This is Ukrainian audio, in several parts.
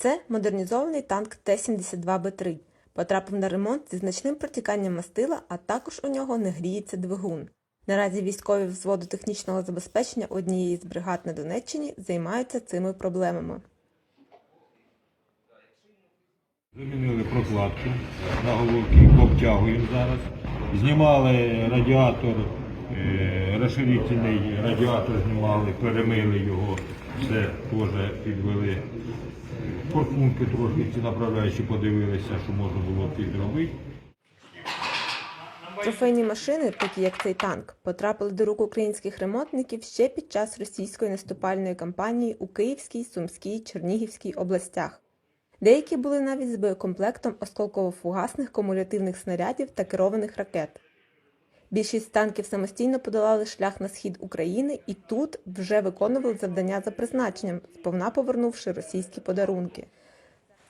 Це модернізований танк Т-72Б3. Потрапив на ремонт зі значним протіканням мастила, а також у нього не гріється двигун. Наразі військові взводу технічного забезпечення однієї з бригад на Донеччині займаються цими проблемами. Замінили прокладку на головці, обтягуємо зараз. Знімали радіатор, розширительний радіатор знімали, перемили його, все теж підвели. Форсунки трошки ці направляючі подивилися, що можна було підробити. Трофейні машини, такі як цей танк, потрапили до рук українських ремонтників ще під час російської наступальної кампанії у Київській, Сумській, Чернігівській областях. Деякі були навіть з боєкомплектом осколково-фугасних кумулятивних снарядів та керованих ракет. Більшість танків самостійно подолали шлях на схід України і тут вже виконували завдання за призначенням, сповна повернувши російські подарунки.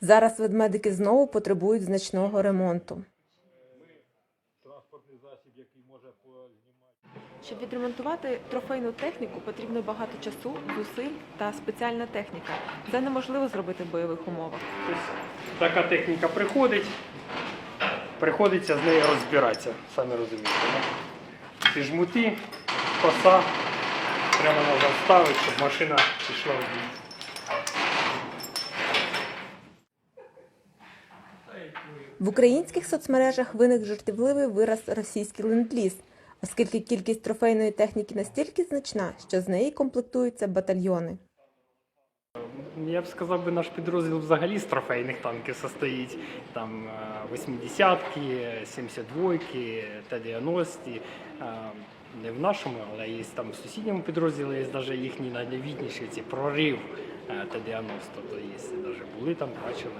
Зараз ведмедики знову потребують значного ремонту. Транспортний засіб, який може познімати. Щоб відремонтувати трофейну техніку, потрібно багато часу, зусиль та спеціальна техніка. Це неможливо зробити в бойових умовах. Тобто така техніка приходить, приходиться з нею розбиратися, самі розумієте. Ці жмути, коса, прямо треба ставити, щоб машина пішла в бій. В українських соцмережах виник жартівливий вираз російський ленд-ліз, оскільки кількість трофейної техніки настільки значна, що з неї комплектуються батальйони. Я б сказав, би, наш підрозділ взагалі з трофейних танків состоїть. Там е, 80-ки, 72-ки, Т-90. Е, Не в нашому, але є там в сусідньому підрозділі, є навіть їхні найновітніші ці прорив е, Т-90. То є, навіть були там, бачили.